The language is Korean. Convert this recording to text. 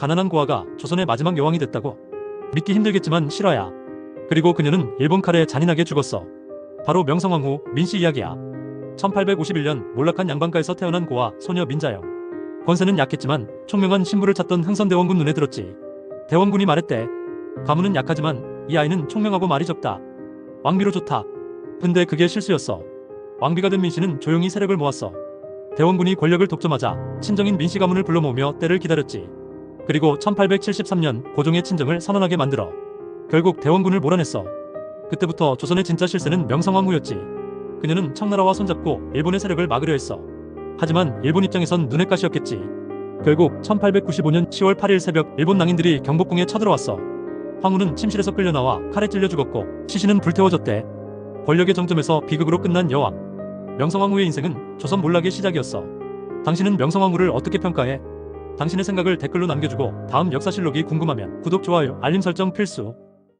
가난한 고아가 조선의 마지막 여왕이 됐다고. 믿기 힘들겠지만 실화야. 그리고 그녀는 일본 칼에 잔인하게 죽었어. 바로 명성황후 민씨 이야기야. 1851년 몰락한 양반가에서 태어난 고아 소녀 민자영. 권세는 약했지만 총명한 신부를 찾던 흥선대원군 눈에 들었지. 대원군이 말했대. 가문은 약하지만 이 아이는 총명하고 말이 적다. 왕비로 좋다. 근데 그게 실수였어. 왕비가 된 민씨는 조용히 세력을 모았어. 대원군이 권력을 독점하자 친정인 민씨 가문을 불러 모으며 때를 기다렸지. 그리고 1873년 고종의 친정을 선언하게 만들어 결국 대원군을 몰아냈어. 그때부터 조선의 진짜 실세는 명성황후였지. 그녀는 청나라와 손잡고 일본의 세력을 막으려 했어. 하지만 일본 입장에선 눈엣 가시였겠지. 결국 1895년 10월 8일 새벽 일본 낭인들이 경복궁에 쳐들어왔어. 황후는 침실에서 끌려 나와 칼에 찔려 죽었고 시신은 불태워졌대. 권력의 정점에서 비극으로 끝난 여왕. 명성황후의 인생은 조선 몰락의 시작이었어. 당신은 명성황후를 어떻게 평가해? 당신의 생각을 댓글로 남겨주고 다음 역사실록이 궁금하면 구독, 좋아요, 알림 설정 필수.